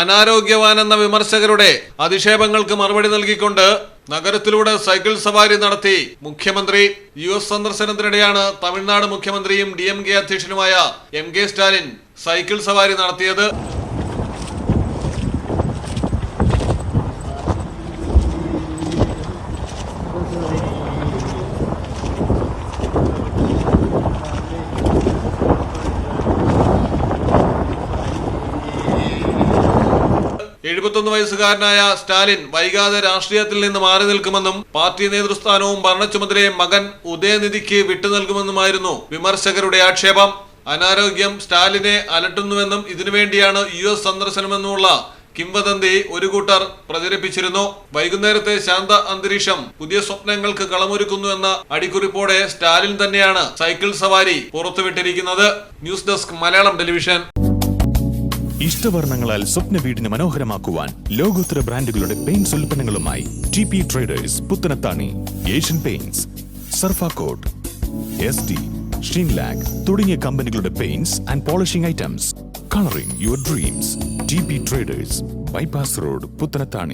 അനാരോഗ്യവാൻ എന്ന വിമർശകരുടെ അധിക്ഷേപങ്ങൾക്ക് മറുപടി നൽകിക്കൊണ്ട് നഗരത്തിലൂടെ സൈക്കിൾ സവാരി നടത്തി മുഖ്യമന്ത്രി യു എസ് സന്ദർശനത്തിനിടെയാണ് തമിഴ്നാട് മുഖ്യമന്ത്രിയും ഡി എം കെ അധ്യക്ഷനുമായ എം കെ സ്റ്റാലിൻ സൈക്കിൾ സവാരി നടത്തിയത്. എഴുപത്തൊന്ന് വയസ്സുകാരനായ സ്റ്റാലിൻ വൈകാതെ രാഷ്ട്രീയത്തിൽ നിന്ന് മാറി നിൽക്കുമെന്നും പാർട്ടി നേതൃസ്ഥാനവും ഭരണച്ചുമതലയെ മകൻ ഉദയനിധിക്ക് വിട്ടു വിട്ടുനൽകുമെന്നുമായിരുന്നു വിമർശകരുടെ ആക്ഷേപം. അനാരോഗ്യം സ്റ്റാലിനെ അലട്ടുന്നുവെന്നും ഇതിനുവേണ്ടിയാണ് യു എസ് സന്ദർശനമെന്നുമുള്ള കിംവദന്തി ഒരു കൂട്ടർ പ്രചരിപ്പിച്ചിരുന്നു. വൈകുന്നേരത്തെ ശാന്ത അന്തരീക്ഷം പുതിയ സ്വപ്നങ്ങൾക്ക് കളമൊരുക്കുന്നു എന്ന അടിക്കുറിപ്പോടെ സ്റ്റാലിൻ തന്നെയാണ് സൈക്കിൾ സവാരി പുറത്തുവിട്ടിരിക്കുന്നത്. News desk Malayalam television. ഇഷ്ടവർണങ്ങളാൽ സ്വപ്ന വീടിന് മനോഹരമാക്കുവാൻ ലോകോത്തര ബ്രാൻഡുകളുടെ paints ഉൽപ്പന്നങ്ങളുമായി T P traders Puthanathani Asian Paints Surfacoat S D Sheenlac തുടങ്ങിയ കമ്പനികളുടെ paints and polishing items. Colouring your dreams T P traders bypass road Puthanathani.